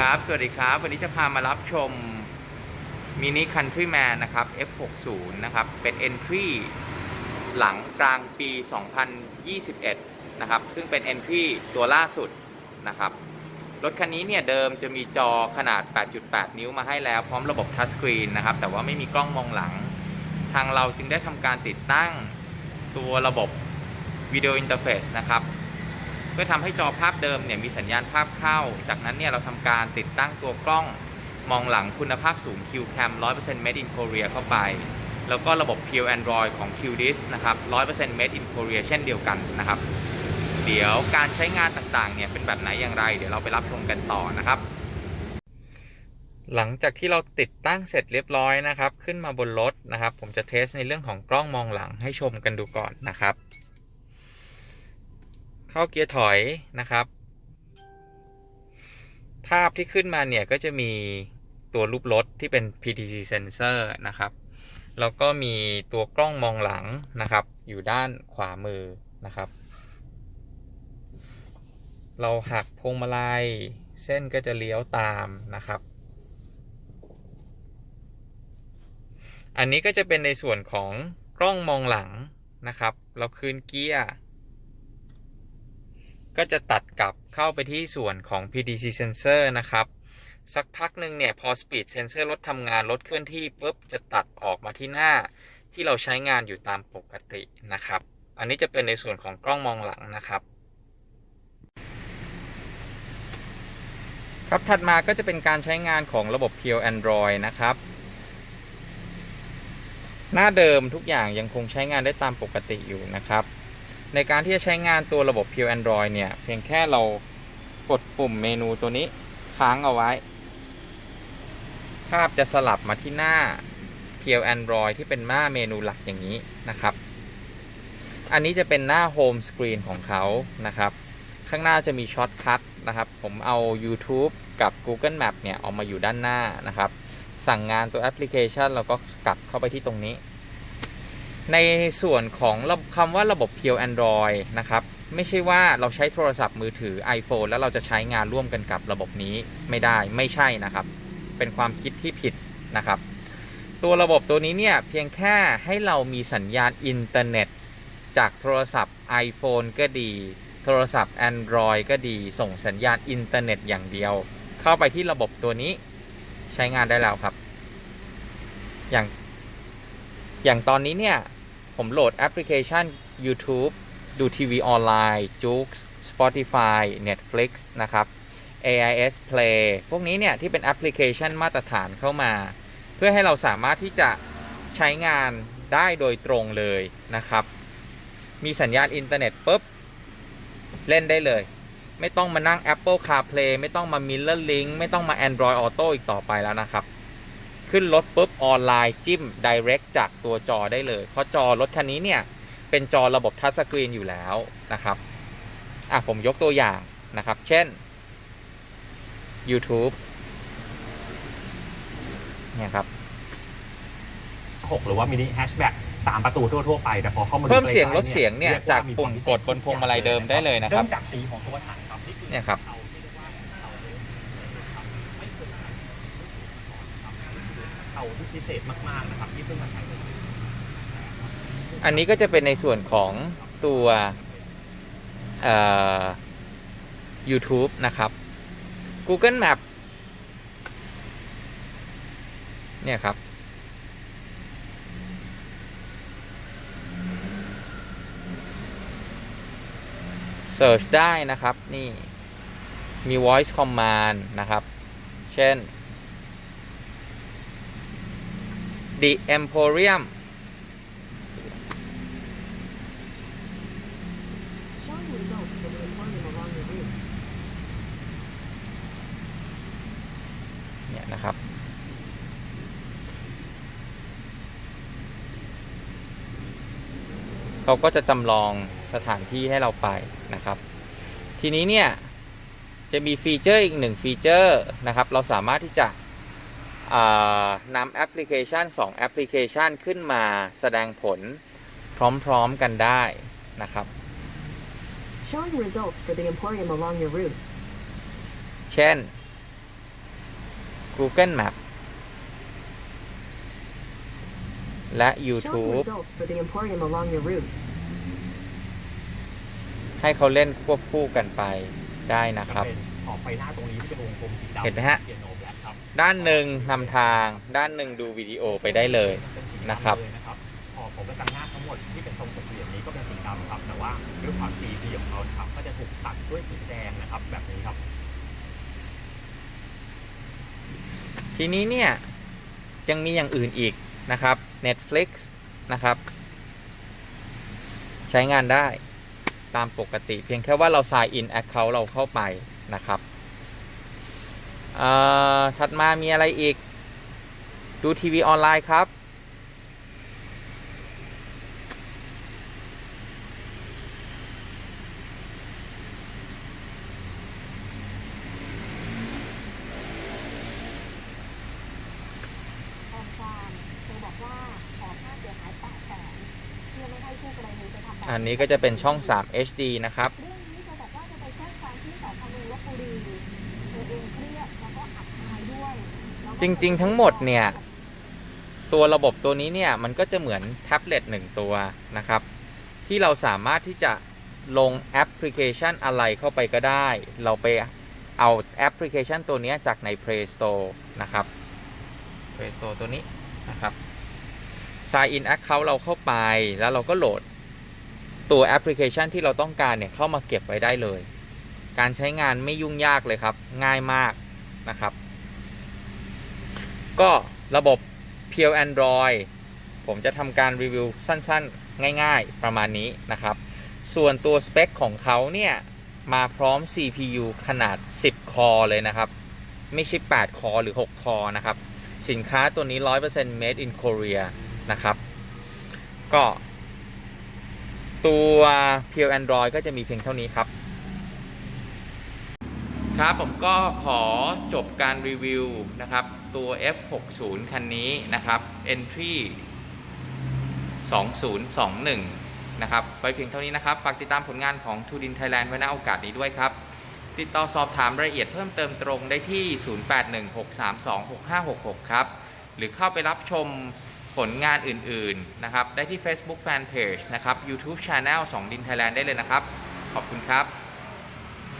ครับ สวัสดีครับ วันนี้จะพามารับชม Mini Countryman นะครับ F60 นะครับ เป็น Entry หลังกลางปี 2021 นะครับ ซึ่งเป็น Entry ตัวล่าสุดนะครับ รถคันนี้เนี่ยเดิมจะมีจอขนาด 8.8 นิ้วมาให้แล้ว พร้อมระบบทัชสกรีนนะครับ แต่ว่าไม่มีกล้องมองหลัง ทางเราจึงได้ทำการติดตั้งตัวระบบวิดีโออินเทอร์เฟซนะครับ เพื่อทำให้จอภาพเดิมเนี่ยมีสัญญาณภาพเข้า จากนั้นเนี่ยเราทำการติดตั้งตัวกล้องมองหลังคุณภาพสูง QCam 100% Made in Korea เข้าไป แล้วก็ระบบ Pure Android ของ QDIS นะครับ 100% Made in Korea เช่นเดียวกันนะครับ เดี๋ยวการใช้งานต่างๆเนี่ยเป็นแบบไหนอย่างไร เดี๋ยวเราไปรับชมกันต่อนะครับ หลังจากที่เราติดตั้งเสร็จเรียบร้อยนะครับ ขึ้นมาบนรถนะครับ ผมจะเทสในเรื่องของกล้องมองหลังให้ชมกันดูก่อนนะครับ เข้าเกียร์ถอยนะครับ ภาพที่ขึ้นมาเนี่ยก็จะมีตัวรูปรถที่เป็น PTC sensor นะครับ แล้วก็มีตัวกล้องมองหลังนะครับ อยู่ด้านขวามือนะครับ เราหักพวงมาลัยเส้นก็จะเลี้ยวตามนะครับ อันนี้ก็จะเป็นในส่วนของกล้องมองหลังนะครับ เราคืนเกียร์ ก็จะตัดกลับเข้าไปที่ส่วนของ PDC sensor นะครับ สักพักหนึ่งเนี่ยพอ speed sensor รถทำงานรถเคลื่อนที่ปุ๊บจะตัดออกมาที่หน้า ที่เราใช้งานอยู่ตามปกตินะครับ อันนี้จะเป็นในส่วนของกล้องมองหลังนะครับครับถัดมาก็จะเป็นการใช้งานของระบบ Pure Android นะครับ หน้าเดิมทุกอย่างยังคงใช้งานได้ตามปกติอยู่นะครับ ในการที่จะใช้งานตัวระบบ Pure Android เนี่ย เพียงแค่เรากดปุ่มเมนูตัวนี้ค้างเอาไว้ ภาพจะสลับมาที่หน้า Pure Android ที่เป็นหน้าเมนูหลักอย่างนี้นะครับ อันนี้จะเป็นหน้า Home Screen ของเขานะครับ ข้างหน้าจะมีช็อตคัทนะครับ ผมเอา YouTube กับ Google Map เนี่ยเอามาอยู่ด้านหน้านะครับ สั่งงานตัวแอปพลิเคชันเราก็กลับเข้าไปที่ตรงนี้ ในส่วนของคำว่าระบบ Pure Android นะครับไม่ใช่ว่าเราใช้โทรศัพท์มือถือ iPhone แล้วเราจะใช้งานร่วมกันกับระบบนี้ไม่ได้ไม่ใช่นะครับ เป็นความคิดที่ผิดนะครับ ตัวระบบตัวนี้เนี่ยเพียงแค่ให้เรามีสัญญาณอินเทอร์เน็ต จากโทรศัพท์ iPhone ก็ดี โทรศัพท์ Android ก็ดี ส่งสัญญาณอินเทอร์เน็ตอย่างเดียว เข้าไปที่ระบบตัวนี้ใช้งานได้แล้วครับ อย่างอย่างตอนนี้เนี่ย ผมโหลดแอปพลิเคชัน YouTube ดูทีวีออนไลน์ Joox Spotify Netflix นะครับ AIS Play พวกนี้เนี่ย ที่เป็นแอปพลิเคชันมาตรฐานเข้ามา เพื่อให้เราสามารถที่จะใช้งานได้โดยตรงเลยนะครับ มีสัญญาณอินเทอร์เน็ตปุ๊บ เล่นได้เลย ไม่ต้องมานั่ง Apple CarPlay ไม่ต้องมา Mirror Link ไม่ต้องมา Android Auto อีกต่อไปแล้วนะครับ ขึ้นรถปุ๊บออนไลน์จิ้ม Direct จากตัวจอได้เลย เพราะจอรถคันนี้เนี่ย เป็นจอระบบทัชสกรีนอยู่แล้วนะครับอะผมยกตัวอย่างนะครับ เช่น YouTube เนี่ยครับ 6 หรือว่ามินิแฮชแบ็กสามประตูทั่วๆไป แต่พอเข้ามาดูเพิ่มเสียงใกลล้ดๆเสียงเนี่ยรีว่จากมีปุ่มควพิกดบนพวงมาลัยเดิมได้เลยนะครับเริ่มจากสีของตัวถังครับนี่คือเนี่ยครับ เอาเรียกได้ว่าเอาเรียกว่าเอาไม่เคยใช้เอาที่พิเศษมากๆนะครับที่เพิ่งมาใช้เลยอันนี้ก็จะเป็นในส่วนของตัวเอ่อ YouTube นะครับ Google Map เนี่ยครับ Search ได้นะครับ นี่ มี voice command นะครับ เช่น The Emporium Showing results for the employment along your route. เนี่ยนะครับ เขาก็จะจำลองสถานที่ให้เราไปนะครับ ทีนี้เนี่ย จะมีฟีเจอร์อีกหนึ่งฟีเจอร์นะครับ เราสามารถที่จะ นำแอปพลิเคชัน 2 แอปพลิเคชันขึ้นมาแสดงผลพร้อมๆกันได้นะครับ Showing results for the emporium along your route. เช่น Google Map และ Showing YouTube results for the Emporium along your route. ให้เขาเล่นควบคู่กันไปได้นะคจะรับเป็น ขอบไฟหน้าตรงนี้ที่เป็นวงกลมสีดำเห็นไหมฮะ เปียโนแบล็คครับด้านหนึ่งนำทาง ด้านหนึ่งดูวิดีโอไปได้เลย เป็นสีดำนะครับ เลยนะครับขอบของประจันหน้าทั้งหมดที่เป็นทรงสี่เหลี่ยมนี้ก็เป็นสีดำครับ แต่ว่าด้วยความ GP ของเขานะครับ ก็จะถูกตัดด้วยสีแดงนะครับ แบบนี้ครับ ทีนี้เนี่ยยังมีอย่างอื่นอีกนะครับ Netflix นะครับ ใช้งานได้ตามปกติเพียงแค่ว่าเรา sign in account เราเข้าไป นะครับเอ่อถัดมามีอะไรอีก ดูทีวีออนไลน์ครับตอนความเธอบอกว่าขอค่าเสียหาย8แสนเพื่อไม่ให้คู่กรณีไปทำแบบอันนี้ก็จะเป็นช่อง 3 HD นะครับ จริง ๆ ทั้งหมดเนี่ย ตัวระบบตัวนี้เนี่ย มันก็จะเหมือนแท็บเล็ตหนึ่งตัวนะครับ ที่เราสามารถที่จะลงแอปพลิเคชันอะไรเข้าไปก็ได้ เราไปเอาแอปพลิเคชันตัวนี้จากใน Play Store นะครับ Play Store ตัวนี้นะครับ Sign in Account เราเข้าไปแล้วเราก็โหลดตัวแอปพลิเคชันที่เราต้องการเนี่ยเข้ามาเก็บไว้ได้เลย การใช้งานไม่ยุ่งยากเลยครับ ง่ายมากนะครับ ก็ระบบ Pure Android ผมจะทำการรีวิวสั้นๆ ง่ายๆ ประมาณนี้นะครับ ส่วนตัวสเปคของเขาเนี่ย มาพร้อม CPU ขนาด 10 คอเลยนะครับ ไม่ใช่ 8 คอหรือ 6 คอนะครับ สินค้าตัวนี้ 100% made in Korea นะครับ ก็ ตัว Pure Android ก็จะมีเพียงเท่านี้ครับ ครับผมก็ขอจบการรีวิวนะครับตัว F60 คันนี้นะครับ Entry 2021 นะครับไว้เพียงเท่านี้นะครับ ฝากติดตามผลงานของ t ูดินไทยแลนด์ไว้ณโอกาสนี้ด้วยครับ ติดต่อสอบถามรายละเอียดเพิ่มเติมตรงได้ที่ 0816326566 ครับ หรือเข้าไปรับชมผลงานอื่น ๆ นะครับ ได้ที่ Facebook Fanpage นะครับ YouTube Channel 2ดินไทยแลนด์ได้เลยนะครับ ขอบคุณครับ